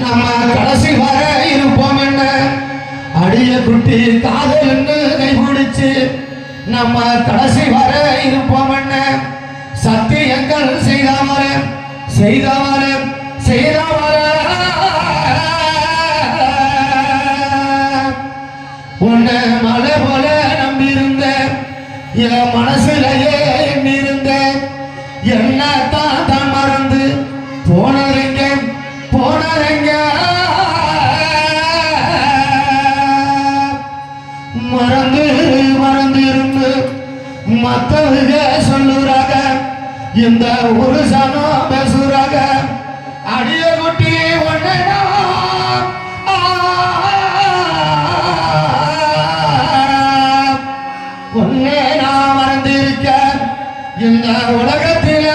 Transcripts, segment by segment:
நம்ம கடைசி வர இருப்போம் என்ன? அடிய குட்டி காதல்னு கைபிடிச்சு நம்ம கடைசி வர இருப்போம் என்ன? சத்தியங்கள் செய்தாமல செய்தாமல செய்தாமல உன்னை மலை போல நம்பியிருந்த என் மனசுலயே எண்ணிருந்த என்ன போனறிங்க மறந்து மறந்து இருந்து மத்தவங்க சொல்லுறாங்க. இந்த ஒரு சனம் பேசுறாங்க. அடிய குட்டி ஒன்னே உன்னே நான் மறந்திருக்க இந்த உலகத்தில்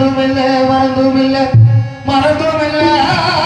மறந்தும் இல்லை மறந்தும்